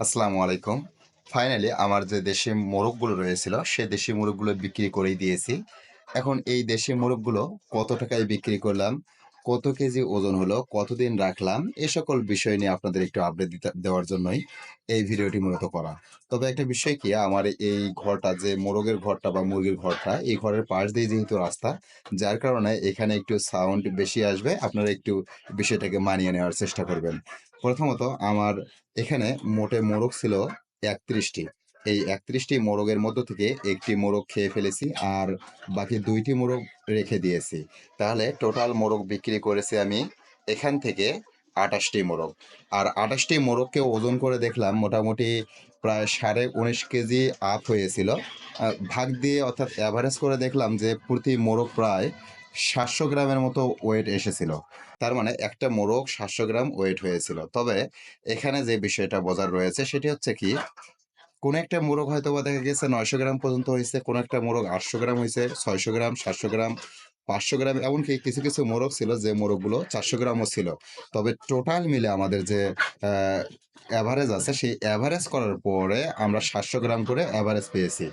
আসসালামু আলাইকুম। ফাইনালি আমার যে দেশি মোরগগুলো রয়েছিল, সে দেশি মোরগগুলো বিক্রি করেই দিয়েছি। এখন এই দেশি মোরগগুলো কত টাকায় বিক্রি করলাম, কত কেজি ওজন হলো, কতদিন রাখলাম, এ সকল বিষয় নিয়ে আপনাদের একটু আপডেট দেওয়ার জন্যই এই ভিডিওটি মূলত করা। তবে একটা বিষয় কি আমার এই ঘরটা যে মোরগের ঘরটা বা মুরগির ঘরটা, এই ঘরের পাশ দিয়ে যেহেতু রাস্তা, যার কারণে এখানে একটু সাউন্ড বেশি আসবে। আপনারা একটু বিষয়টাকে মানিয়ে নেওয়ার চেষ্টা করবেন। প্রথমত আমার এখানে মোটে মোরগ ছিল ৩১ টি। এই একত্রিশটি মোরগের মধ্য থেকে একটি মোরগ খেয়ে ফেলেছি আর বাকি দুইটি মোরগ রেখে দিয়েছি। তাহলে টোটাল মোরগ বিক্রি করেছি আমি এখান থেকে ২৮ টি মোরগ। আর ২৮ টি মোরগকে ওজন করে দেখলাম মোটামুটি প্রায় ১৯.৫ কেজি আপ হয়েছিল। ভাগ দিয়ে অর্থাৎ অ্যাভারেজ করে দেখলাম যে প্রতি মোরগ প্রায় ৭০০ গ্রামের মতো ওয়েট এসেছিল। তার মানে একটা মোরগ ৭০০ গ্রাম ওয়েট হয়েছিল। তবে এখানে যে বিষয়টা বোঝার রয়েছে সেটি হচ্ছে কি, কোন একটা মোরগ হয়তোবা দেখা গেছে ৯০০ গ্রাম পর্যন্ত হয়েছে কোন একটা মোরগ ৮০০ গ্রাম হয়েছে ছয়শো গ্রাম, ৭০০ গ্রাম, ৫০০ গ্রাম এমনকি কিছু, কিছু মোরগ ছিল যে মোরগগুলো ৪০০ গ্রামও ছিল। তবে টোটাল মিলে আমাদের যে অ্যাভারেজ আছে সেই অ্যাভারেজ করার পরে আমরা ৭০০ গ্রাম করে অ্যাভারেজ পেয়েছি।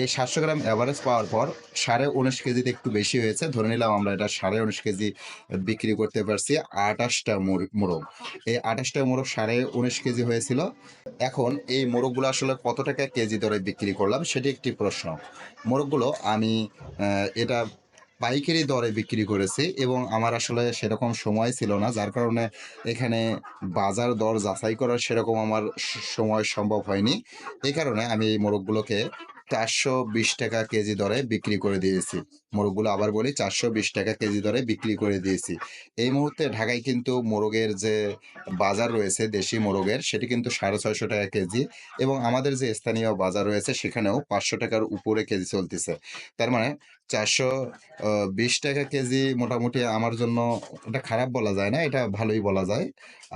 এই ৭০০ গ্রাম এভারেজ পাওয়ার পর ১৯.৫ কেজিতে একটু বেশি হয়েছে। ধরে নিলাম আমরা এটা ১৯.৫ কেজি বিক্রি করতে পারছি ২৮ টা মোর মোরগ। এই ২৮ টা মোরগ ১৯.৫ কেজি হয়েছিল। এখন এই মোরগগুলো আসলে কত টাকা কেজি দরে বিক্রি করলাম সেটি একটি প্রশ্ন। মোরগগুলো আমি এটা পাইকারি দরে বিক্রি করেছি এবং আমার আসলে সেরকম সময় ছিল না। যার কারণে এখানে বাজার দর যাচাই করার সেরকম আমার সময় সম্ভব হয়নি। এই কারণে আমি এই মোরগগুলোকে ৳৪২০ কেজি দরে বিক্রি করে দিয়েছি। মোরগগুলো আবার বলি ৳৪২০ কেজি দরে বিক্রি করে দিয়েছি। এই মুহূর্তে ঢাকায় কিন্তু মোরগের যে বাজার রয়েছে, দেশি মোরগের, সেটি কিন্তু ৳৬৫০ কেজি এবং আমাদের যে স্থানীয় বাজার রয়েছে, সেখানেও পাঁচশো টাকার উপরে কেজি চলতেছে। তার মানে ৳৪২০ কেজি মোটামুটি আমার জন্য এটা খারাপ বলা যায় না, এটা ভালোই বলা যায়।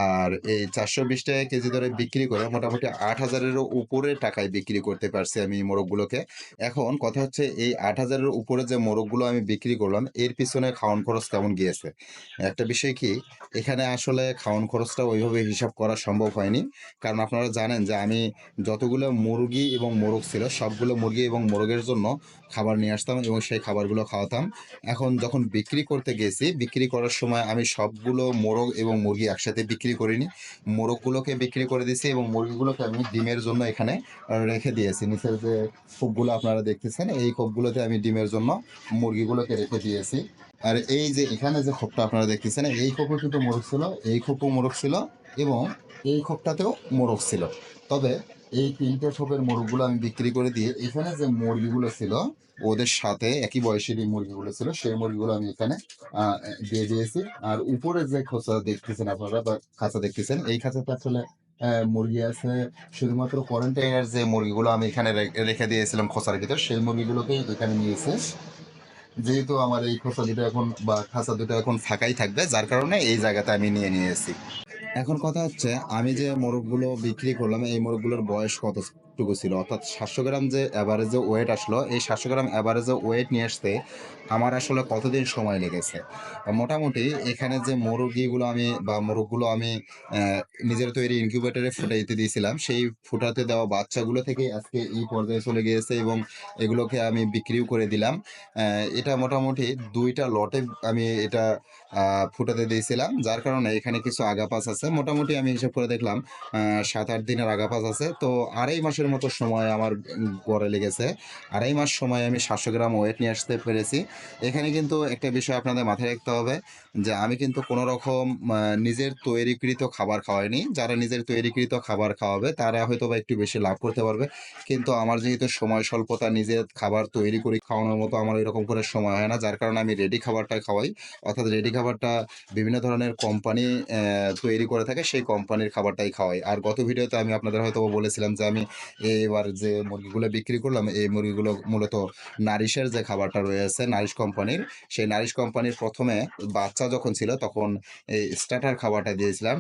আর এই ৳৪২০ কেজি দরে বিক্রি করে মোটামুটি আট হাজারেরও উপরে টাকায় বিক্রি করতে পারছি আমি মোরগগুলোকে। এখন কথা হচ্ছে এই আট হাজারের উপরে যে মোরগগুলো আমি বিক্রি করলাম এর পিছনে খাওয়ান খরচ কেমন গিয়েছে? একটা বিষয় কি এখানে আসলে খাওয়ান খরচটা ওইভাবে হিসাব করা সম্ভব হয়নি। কারণ আপনারা জানেন যে আমি যতগুলো মুরগি এবং মোরগ ছিল সবগুলো মুরগি এবং মোরগের জন্য খাবার নিয়ে আসতাম এবং সেই খাবারগুলো খাওয়াতাম। এখন যখন বিক্রি করতে গেছি, বিক্রি করার সময় আমি সবগুলো মোরগ এবং মুরগি একসাথে বিক্রি করিনি। মোরগগুলোকে বিক্রি করে দিয়েছি এবং মুরগিগুলোকে আমি ডিমের জন্য এখানে রেখে দিয়েছি। নিচের যে খোপগুলো আপনারা দেখতেছেন এই খোপগুলোতে আমি ডিমের জন্য মুরগিগুলোকে রেখে দিয়েছি। আর এই যে এখানে যে খোপটা আপনারা দেখতেছেন এই খোপও কিন্তু মোরগ ছিল, এই খোপও মোরগ ছিল এবং এই খোপটাতেও মোরগ ছিল। তবে এই ৩ টে খোপের মোরগগুলো আমি বিক্রি করে দিয়ে এখানে যে মুরগিগুলো ছিল, ওদের সাথে একই বয়সের যে মুরগিগুলো ছিল, সেই মুরগিগুলো আমি এখানে দিয়ে দিয়েছি। আর উপরে যে খোঁচা দেখতেছেন আপনারা বা খাঁচা দেখতেছেন, এই খাঁচাতে আসলে মুরগি আছে শুধুমাত্র কোয়ারেন্টাইনের যে মুরগিগুলো আমি এখানে রেখে দিয়েছিলাম খোঁচার ভিতর, সেই মুরগিগুলোকেই এখানে নিয়েছি। যেহেতু আমার এই খোঁচা দুটো এখন বা খাঁচা দুটো এখন ফাঁকাই থাকবে, যার কারণে এই জায়গাতে আমি নিয়ে নিয়েছি। এখন কথা হচ্ছে, আমি যে মোরগগুলো বিক্রি করলাম, এই মোরগগুলোর বয়স কতটুকু ছিল? অর্থাৎ ৭০০ গ্রাম যে এভারেজে ওয়েট আসলো, এই ৭০০ গ্রাম এভারেজে ওয়েট নিয়ে আসতে আমার আসলে কতদিন সময় লেগেছে? মোটামুটি এখানে যে মুরগিগুলো আমি বা মোরগগুলো আমি নিজের তৈরি ইনকিউবেটরে ফুটাইতে দিয়েছিলাম, সেই ফুটাতে দেওয়া বাচ্চাগুলো থেকেই আজকে এই পর্যায়ে চলে গিয়েছে এবং এগুলোকে আমি বিক্রিও করে দিলাম। এটা মোটামুটি দুইটা লটে আমি এটা ফুটাতে দিয়েছিলাম। যার কারণে এখানে কিছু আগাপাস আছে। মোটামুটি আমি হিসাব করে দেখলাম সাত ৭-৮ দিনের আগাপাচ আছে। তো ২.৫ মাসের মতো সময় আমার গড়ে লেগেছে। ২.৫ মাস সময় আমি ৭০০ গ্রাম ওয়েট নিয়ে আসতে পেরেছি। এখানে কিন্তু একটা বিষয় আপনাদের মাথায় রাখতে হবে, যে আমি কিন্তু কোনো রকম নিজের তৈরিকৃত খাবার খাওয়াইনি। যারা নিজের তৈরিকৃত খাবার খাওয়াবে, তারা হয়তো বা একটু বেশি লাভ করতে পারবে। কিন্তু আমার যেহেতু সময় স্বল্পতা, নিজের খাবার তৈরি করে, খাওয়ানোর মতো আমার এরকম করে সময় হয় না। যার কারণে আমি রেডি খাবারটা খাওয়াই। অর্থাৎ রেডি খাবারটা বিভিন্ন ধরনের কোম্পানি তৈরি করে থাকে, সেই কোম্পানির খাবারটাই খাওয়াই। আর গত ভিডিওতে আমি আপনাদের হয়তো বলেছিলাম যে আমি এবার যে মুরগিগুলো বিক্রি করলাম, এই মুরগিগুলো মূলত নারিশের যে খাবারটা রয়েছে নারিশ কোম্পানির সেই নারিশ কোম্পানির প্রথমে বাচ্চা যখন ছিল তখন এই স্টার্টার খাবারটা দিয়েছিলাম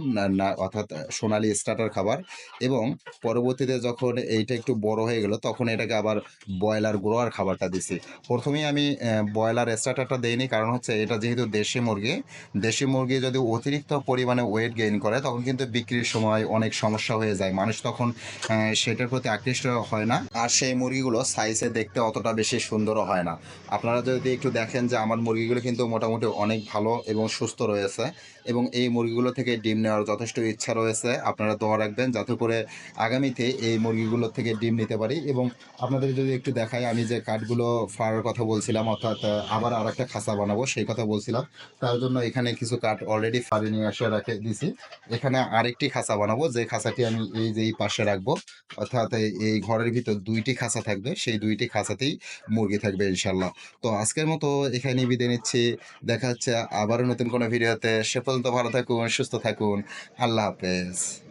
অর্থাৎ সোনালি স্টার্টার খাবার এবং পরবর্তীতে যখন এইটা একটু বড় হয়ে গেল তখন এটাকে আবার ব্রয়লার গ্রোয়ার খাবারটা দিছি প্রথমেই আমি ব্রয়লার স্টার্টারটা দেইনি, কারণ হচ্ছে এটা যেহেতু দেশি মুরগি দেশি মুরগি যদি অতিরিক্ত পরিমাণে ওয়েট গেইন করে, তখন কিন্তু বিক্রির সময় অনেক সমস্যা হয়ে যায়। মানুষ তখন সেটার প্রতি আকৃষ্ট হয় না। আর সেই মুরগিগুলো সাইজে দেখতে অতটা বেশি সুন্দরও হয় না। আপনারা যদি একটু দেখেন যে আমার মুরগিগুলো কিন্তু মোটামুটি অনেক ভালো এবং সুস্থ রয়েছে এবং এই মুরগিগুলো থেকে ডিম নেওয়ার যথেষ্ট ইচ্ছা রয়েছে। আপনারা দোয়া রাখবেন যাতে করে আগামীতে এই মুরগিগুলো থেকে ডিম নিতে পারি এবং আপনাদের যদি একটু দেখাই, আমি যে কাঠগুলো ফাড়ার কথা বলছিলাম, অর্থাৎ আবার আর একটা খাঁচা বানাবো, সেই কথা বলছিলাম। তার জন্য এখানে কিছু কাঠ অলরেডি ফাড়ি নিয়ে আসে রাখে দিছি। এখানে আরেকটি খাঁচা বানাবো, যে খাঁচাটি আমি এই যে এই পাশে রাখব। অর্থাৎ এই- এই ঘরের ভিতর দুইটি খাঁচা থাকবে, সেই দুইটি খাঁচাতেই মুরগি থাকবে ইনশাল্লাহ তো আজকের মতো এখানে বিদায় নিচ্ছি। দেখা হচ্ছে আবারও নতুন কোনো ভিডিওতে। সে পর্যন্ত ভালো থাকুন, সুস্থ থাকুন। আল্লাহ হাফেজ।